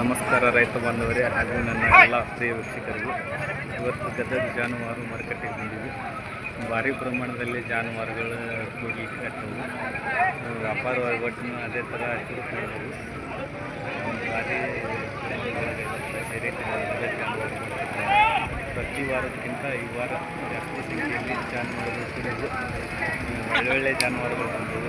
ನಮಸ್ಕಾರ ರೈತ ಬಾಂಧವರೇ ಹಾಗೂ ನನ್ನ ಎಲ್ಲ ಪ್ರಿಯ ವೀಕ್ಷಕರಿಗೂ. ಇವತ್ತು ಗದಗ ಜಾನುವಾರು ಮಾರುಕಟ್ಟೆಗೆ ಬಂದಿದ್ವಿ ಭಾರಿ ಪ್ರಮಾಣದಲ್ಲಿ ಜಾನುವಾರುಗಳು ಕೂಗಿ ಕಟ್ಟವು. ವ್ಯಾಪಾರ ವಹಿವಾಟನ್ನು ಅದೇ ಥರ ಶುರು ಮಾಡಿದವು ಭಾರಿ ಪ್ರತಿ ವಾರಕ್ಕಿಂತ ಈ ವಾರ ಜಾಸ್ತಿ ಸಂಖ್ಯೆಯಲ್ಲಿ ಜಾನುವಾರುಗಳು ಕೂಡಿದ್ದು. ಒಳ್ಳೊಳ್ಳೆ ಜಾನುವಾರುಗಳು ಬಂದವು.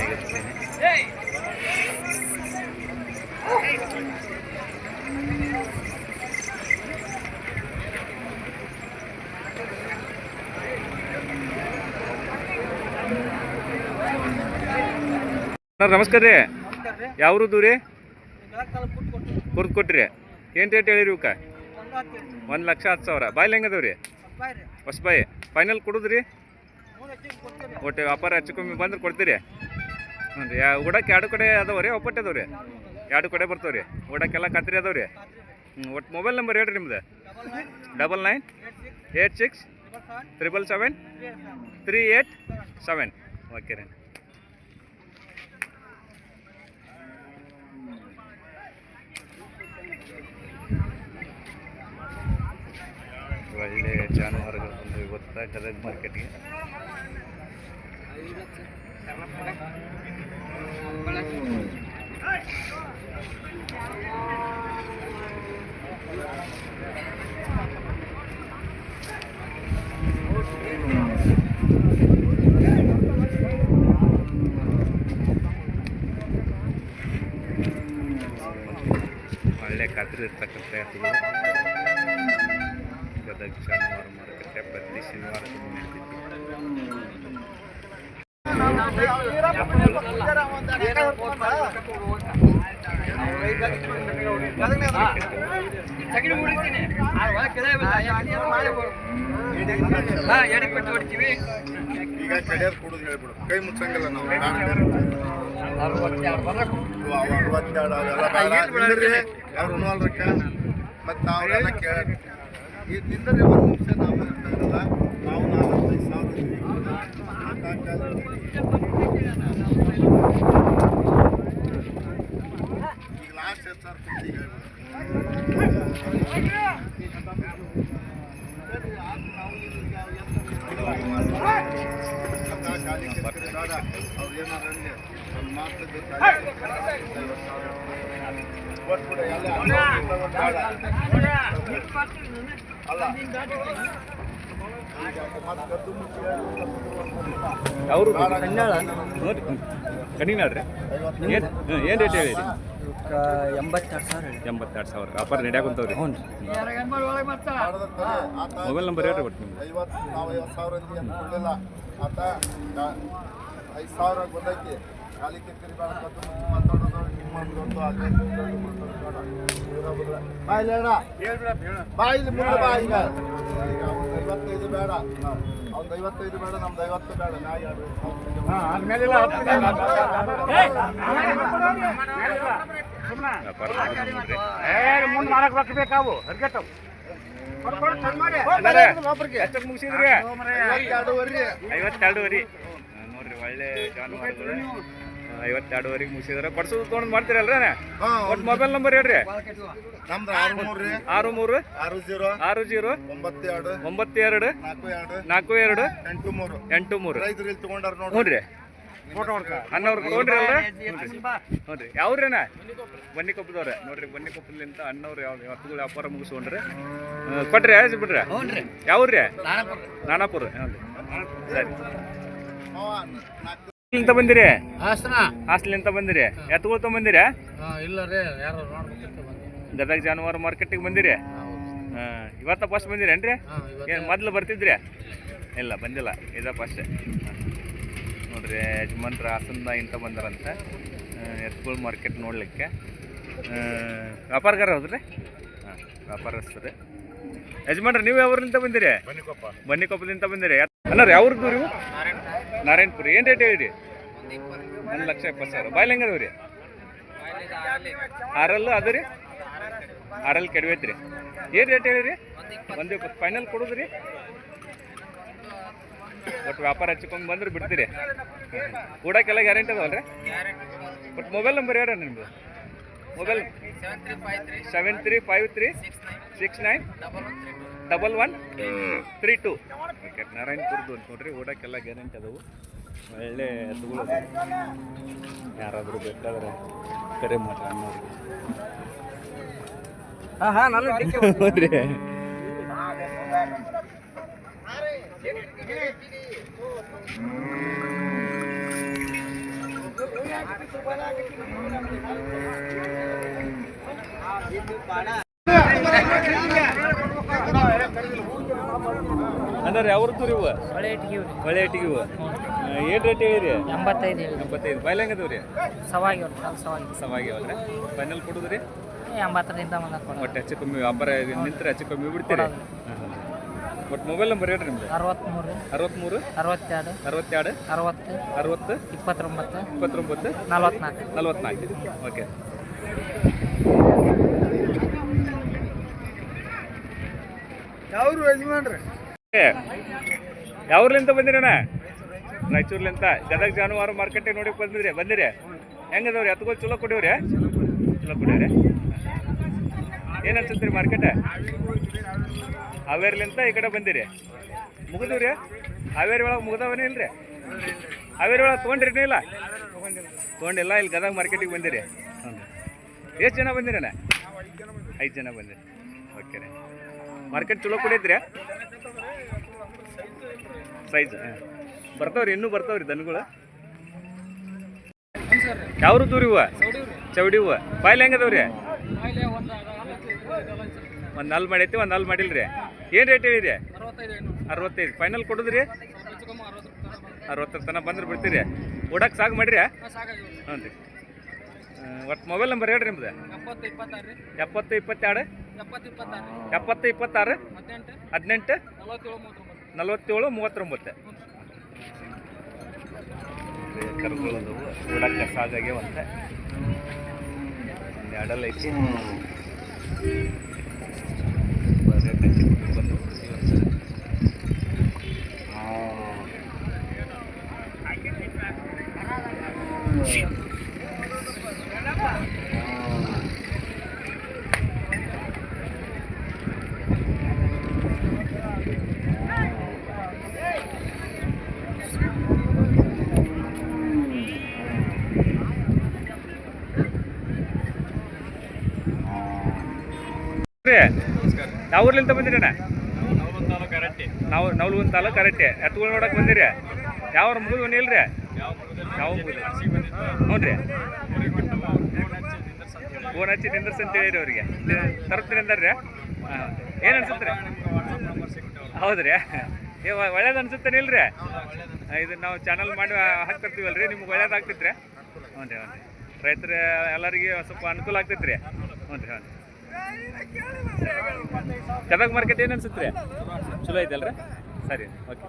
ಸರ್ ನಮಸ್ಕಾರ ರೀ. ಯಾವ್ರದ್ದು ರೀ? ಕುರ್ದು ಕೊಟ್ರಿ ಏನು ರೇಟ್ ಹೇಳಿರಿ ಇವಕ್ಕೆ? ಒಂದು ಲಕ್ಷ ಹತ್ತು ಸಾವಿರ. ಬಾಯ್ಲಿ ಹೆಂಗದವ್ ರೀ. ಹೊಸಬಾಯಿ ಫೈನಲ್ ಕೊಡುದ್ರಿ? ಒಟ್ಟು ವ್ಯಾಪಾರ ಹೆಚ್ಚು ಕಮ್ಮಿ ಬಂದ್ರೆ ಕೊಡ್ತೀರಿ. ಹ್ಞೂ ರೀ. ಉಡಕ್ಕೆ ಎರಡು ಕಡೆ ಅದಾವ ರೀ ಒಪ್ಪಟ್ಟೆ ಅದಾವ ರೀ ಎರಡು ಕಡೆ ಬರ್ತಾವೆ ರೀ ಉಡಕ್ಕೆಲ್ಲ ಕತ್ರಿ ಅದಾವ ರೀ ಹ್ಞೂ ಒಟ್ಟು ಮೊಬೈಲ್ ನಂಬರ್ ಹೇಳ್ರಿ ನಿಮ್ದು. Double nine eight six triple seven. Three eight seven. Okay ರೀ ಒಳ್ಳೆ ಜಾನುವಾರುಗಳು ಬಂದು ಇವತ್ತು ಗದಗ ಮಾರ್ಕೆಟ್ಗೆ ಒಳ್ಳೆ ಖಾತ್ರಿ ಜಾನುವಾರು ಮಾರುಕಟ್ಟೆ ಬದಲಿ ಶನಿವಾರ ಈಗ ಕೊಡುದು ಹೇಳ್ಬಿಡು ಕೈ ಮುಚ್ಚಂಗಿಲ್ಲ ನಾವು ಅರವತ್ತೆರಡು ಅರವತ್ತೆರಡು ಯಾರು ಮತ್ತು ನಾವೆಲ್ಲ ಕೇಳ ನಿಂದ್ರಿ ಒಂದು ನಿಮಿಷ ನಾವು ಇರ್ತಾರಲ್ಲ ನಾವು ನಾಲ್ಕೈದು ಸಾವಿರ. ಈಗ ಲಾಸ್ಟ್ ಎಷ್ಟು ಸಾವಿರ ಕಣ್ಣಾಳ ಅವರು ನೋಡಿ ಕಡಿನಾಡ್ರಿ ಏನು? ಏನು ರೇಟ್ ಎಂಬತ್ತೆರಡು ಸಾವಿರ ಹೇಳಿ ಎಂಬತ್ತೆರಡು ಸಾವಿರ. ವ್ಯಾಪಾರ ನಡೆಯಾಕುಂತವ್ರಿ ಹ್ಞೂ ಮೊಬೈಲ್ ನಂಬರ್ ಹೇಳ್ರಿ ಬಟ್ ನಿಮ್ದು ಐವತ್ತು ನಾವು ಐವತ್ತು ಸಾವಿರ ಅಂತ ಕೊಡಲಿಲ್ಲ. ಆತ ಐದು ಸಾವಿರ ಬಂದೈತಿ. ಕದ್ದು ಮುಚ್ಚಿ ಮಾತಾಡೋದು ಹಿಂಗೆ ಮಾಡ್ಕೊಂಡು ಅದೇ ಬಾಯಿಲಿ ಹೇಳ ಬಾಯಿಲಿ ಮುಂದೆ ಬಾ ಈಗ. ಈಗ ಒಂದು ಐವತ್ತೈದು ಬೇಡ. ಅವ್ನು ಐವತ್ತೈದು ಬೇಡ ನಮ್ದು ಐವತ್ತು ಬೇಡ. ನಾ ಎರಡು ವ್ಯಾಪಾರ ನೋಡ್ರಿ ಎಷ್ಟಕ್ಕೆ ಮುಗಿಸಿದ್ರಿ? ಐವತ್ತೆರಡುವರೆ. ನೋಡ್ರಿ ಒಳ್ಳೆ ಜಾನುವಾರುಗಳು. ಐವತ್ತೆರಡುವರೆಗೆ ಮುಗಿಸಿದ್ರೆ ಕೊಡ್ಸೋದು ತೊಗೊಂಡು ಮಾಡ್ತೀರಲ್ರ ಒಟ್ಟು ಮೊಬೈಲ್ ನಂಬರ್ ಹೇಳ್ರಿ. ನಮ್ದು ಆರು ಮೂರು ರೀ. ಆರು ಮೂರು? ಆರು ಜೀರೋ. ಆರು ಜೀರೋ? ಒಂಬತ್ತೆರಡು. ಒಂಬತ್ತೆರಡು? ಒಂಬತ್ತು ಎರಡು ನಾಲ್ಕು ಎರಡು. ನಾಲ್ಕು ಎರಡು? ಎಂಟು ಮೂರು. ಎಂಟು ಮೂರು. ರೈತರು ಇಲ್ಲಿ ತಗೊಂಡಾರ ನೋಡಿ ಹ್ಞೂ ರೀ ಅಣ್ಣವ್ರು ತೊಗೊಂಡ್ರಿ ಅಲ್ರ ಹ್ಞೂ ರೀ ಯಾವ್ರೇನ ಬನ್ನಿ ಕೊಪ್ಪದವ್ರೆ ನೋಡ್ರಿ ಬನ್ನಿ ಕೊಪ್ಪದಿಂದ ಅಣ್ಣವ್ರು ಯಾವ ಹತ್ತುಗಳು ವ್ಯಾಪಾರ ಮುಗಿಸ್ಕೊಂಡ್ರಿ. ಕೊಟ್ರಿ ಆಯ್ತು ಬಿಡ್ರಿ. ಯಾವ್ರಿ ನಾನಾಪುರ. ಹ್ಞೂ ಸರಿ. ಇಲ್ಲಿಂದ ಬಂದಿರಿ? ಹಾಸನ. ಹಾಸ್ಟೆಲಿಂದ ಬಂದಿರಿ. ಎತ್ತುಗಳು ಬಂದಿರಿ ಇಲ್ಲ ರೀ ಯಾರು ಗದಗ ಜಾನುವಾರು ಮಾರ್ಕೆಟಿಗೆ ಬಂದಿರಿ? ಹಾಂ ಇವತ್ತ ಫಸ್ಟ್ ಬಂದಿರೇನ್ರಿ? ಏನು ಮೊದಲು ಬರ್ತಿದ್ರಿ? ಇಲ್ಲ ಬಂದಿಲ್ಲ. ಇದ ಫಸ್ಟ್ ನೋಡ್ರಿ ಯಜಮಾನ್ರ ಹಾಸನ ಇಂತ ಬಂದಾರಂತ. ಎತ್ಕೊಳ್ ಮಾರ್ಕೆಟ್ ನೋಡಲಿಕ್ಕೆ. ವ್ಯಾಪಾರಗಾರ ಹೌದ್ರಿ ಹಾಂ ವ್ಯಾಪಾರಸ್ಥರು. ಯಜಮಾನ್ರಿ ನೀವು ಯಾವ್ರಿಂದ ಬಂದಿರಿ? ಬನ್ನಿಕೊಪ್ಪ. ಬನ್ನಿಕೊಪ್ಪದಿಂದ ಬಂದಿರಿ. ಅನ್ನಾರ ಯಾವ್ರದ್ದು ನೀವು? ನಾರಾಯಣಪುರ. ಏನು ರೇಟ್ ಹೇಳಿರಿ ಒಂದು ಲಕ್ಷ ಎಪ್ಪತ್ತು ಸಾವಿರ. ಬಾಯ್ಲ್ ಹೆಂಗದವ ರೀ ಆರಲ್ ಅದು ರೀ ಆರಲ್ಲಿ ಕೆಡವೈತ್ರಿ ಏನು ರೇಟ್ ಹೇಳಿರಿ ಒಂದು ಇಪ್ಪತ್ತು. ಫೈನಲ್ ಕೊಡೋದ್ರಿ? ಒಟ್ಟು ವ್ಯಾಪಾರ ಹಚ್ಕೊಂಡು ಬಂದ್ರೆ ಬಿಡ್ತೀರಿ. ಕೂಡಕ್ಕೆಲ್ಲ ಗ್ಯಾರಂಟಿ ಅದಾವಲ್ರಿ? ಬಟ್ ಮೊಬೈಲ್ ನಂಬರ್ ಹೇಳ್ರಿ ನಿಮ್ಮದು mobile seven three five three six nine double one three two. Okay ನಾರಾಯಣಪುರದ್ದು ಅಂತ ನೋಡ್ರಿ ಓಡಕ್ಕೆಲ್ಲ ಗ್ಯಾರಂಟಿ ಅದಾವು. ಒಳ್ಳೆ ಎತ್ತುಗಳು ಯಾರಾದರೂ ಬೇಕಾದ್ರೆ ಕರೆ ಮಾಡ್ರಿ ನೋಡಿ ಹಾಂ ಹಾಂ ನಾನು ನೋಡ್ರಿ. ಅಂದ್ರೆ ಅವ್ರದ್ದು ರೀ ಇವು? ಒಳ್ಳೆ ಇಟ್ಗೆ ಒಳ್ಳೆ ಇಟ್ಟಿಗೆ ಇವು. ಏನು ರೇಟ್ ಹೇಳಿರಿ? ಎಂಬತ್ತೈದು ಹೇಳಿ ಎಂಬತ್ತೈದು. ಬಾಯ್ಲ್ ಹೆಂಗದವು ರೀ ಸವಾಗಿ ಒಂದು ಕಾಲು ಸವಾಗಿ. ಸವಾಗಿವಲ್ರಿ ಫೈನಲ್ ಕೊಡುದ್ರಿ? ಎಂಬತ್ತರಿಂದ ಕೊಡೋದು. ಒಟ್ಟು ಹೆಚ್ಚು ಕಮ್ಮಿ ವ್ಯಾಪಾರ ನಿಂತ್ರೆ ಹೆಚ್ಚು ಕಮ್ಮಿ ಬಿಡ್ತೀರಿ? ಒಟ್ಟು ಮೊಬೈಲ್ ನಂಬರ್ ಹೇಳ್ರಿ ನಿಮ್ದು? ಅರವತ್ಮೂರು. ಅರವತ್ಮೂರು? ಅರವತ್ತೆರಡು. ಅರವತ್ತೆರಡು? ಅರವತ್ತು. ಅರವತ್ತು? ಇಪ್ಪತ್ತೊಂಬತ್ತು. ಇಪ್ಪತ್ತೊಂಬತ್ತು? ನಲ್ವತ್ನಾಲ್ಕು. ನಲ್ವತ್ನಾಲ್ಕು. ಓಕೆ ಯಾವ್ರು ಯಜಮಾನ್ರಿ? ಯಾವ್ರಲಿಂತ ಬಂದಿರಣ್ಣ? ರಾಯಚೂರ್ಲಿಂತ. ಗದಗ ಜಾನುವಾರು ಮಾರ್ಕೆಟಿಗೆ ನೋಡಿ ಬಂದಿದ್ರಿ. ಬಂದಿರಿ? ಹೆಂಗದವ್ರಿ? ಎತ್ಗಳು ಚಲೋ ಕೊಡಿವ್ರಿ? ಚಲೋ ಕೊಡಿವ್ರಿ. ಏನು ಅನ್ಸುತ್ತೆ ಮಾರ್ಕೆಟ್? ಹಾವೇರಿಲಿಂತ ಈ ಕಡೆ ಬಂದಿರಿ. ಮುಗಿದ್ರಿ? ಹಾವೇರಿ ಒಳಗೆ ಮುಗ್ದವನೇ ಇಲ್ರಿ? ಹಾವೇರಿ ಒಳಗೆ ತೊಗೊಂಡ್ರಿ ಇಲ್ಲ? ತೊಗೊಂಡಿಲ್ಲ. ಇಲ್ಲಿ ಗದಗ ಮಾರ್ಕೆಟಿಗೆ ಬಂದಿರಿ. ಹ್ಞೂ ಎಷ್ಟು ಜನ ಬಂದಿರಣ್ಣ? ಐದು ಜನ ಬಂದಿರಿ. ಓಕೆ ಮಾರ್ಕೆಟ್ ಚಲೋ ಕೊಡಿದ್ರಿ ಸೈಜ್ ಬರ್ತಾವ್ರಿ, ಇನ್ನೂ ಬರ್ತಾವ್ರಿ ದನಗಳು. ಯಾವ್ರು ದೂರಿ ಇವ? ಚೌಡಿ ಹೂವ ಬಾಯ್ಲಿ ಹೆಂಗದವ್ರಿ ಒಂದು ನಾಲ್ ಮಾಡೈತಿ, ಒಂದು ನಾಲ್ ಮಾಡಿಲ್ರಿ. ಏನು ರೇಟ್ ಹೇಳಿರಿ? ಅರವತ್ತೈದು. ಫೈನಲ್ ಕೊಡುದ್ರಿ? ಅರವತ್ತರ ತನ ಬಂದ್ರೆ ಬಿಡ್ತೀರಿ. ಓಡಕ್ಕೆ ಸಾಕು ಮಾಡಿರಿ? ಹ್ಞೂ ರೀ ಒಟ್ಟು ಮೊಬೈಲ್ ನಂಬರ್ ಹೇಳ್ರಿ ನಿಮ್ದು. ಎಪ್ಪತ್ತು ಇಪ್ಪತ್ತೆರಡು ಎಪ್ಪತ್ತು ಇಪ್ಪತ್ತಾರು. ಹದಿನೆಂಟು? ನಲ್ವತ್ತೇಳು ಮೂವತ್ತೊಂಬತ್ತು. ಕರುಗಳದು ನೋಡಕ್ಕೆ ಸಾಜಾಗ್ಯವಂತ ಒಂದು. ಎರಡಲ್ಲ ಐತಿ. ಬಂದು ಬಿಡ್ತೀವಿ ರೀ ಯಾವ ಊರ್ಲಿಂದ ಬಂದಿರಣ್ಣ ನಾವು ನವಲಗುಂದ ತಾಲೂಕು ಕರೆಕ್ಟ್ ಎತ್ತುಗಳು ನೋಡಕ್ ಬಂದಿರಿ. ಯಾವ ಮುಗಿದು ಒನ್ ಇಲ್ರಿ ಯಾವ ಹ್ಞೂ ರೀ. ಫೋನ್ ಹಚ್ಚಿ ನಿಂದ್ರಸ್ ಅಂತ ಹೇಳಿರಿ ಅವ್ರಿಗೆ. ತರ್ತೀನಿ ಅಂದಾರ್ರಿ? ಹಾಂ. ಏನು ಅನ್ಸುತ್ತೆ ರೀ? ಹೌದ್ರಿ. ಏ ಒಳ್ಳೇದು ಅನ್ಸುತ್ತೇನೆ ಇಲ್ರಿ? ಇದು ನಾವು ಚಾನಲ್ ಮಾಡಿ ಹಾಕ್ತಿರ್ತೀವಲ್ರಿ? ನಿಮ್ಗೆ ಒಳ್ಳೇದ್ ಆಗ್ತೈತ್ರಿ? ಹ್ಞೂ ರೀ ಹ್ಞೂ ರೀ. ರೈತರ ಎಲ್ಲರಿಗೆ ಸ್ವಲ್ಪ ಅನುಕೂಲ ಆಗ್ತೈತೆ ರೀ, ಹ್ಞೂ ರೀ. ಹ್ಞೂ ಗದಗ ಮಾರ್ಕೆಟ್ ಏನು ಅನ್ಸುತ್ತೆ? ಚಲೋ ಐತಲ್ರಿ? ಸರಿ ಓಕೆ.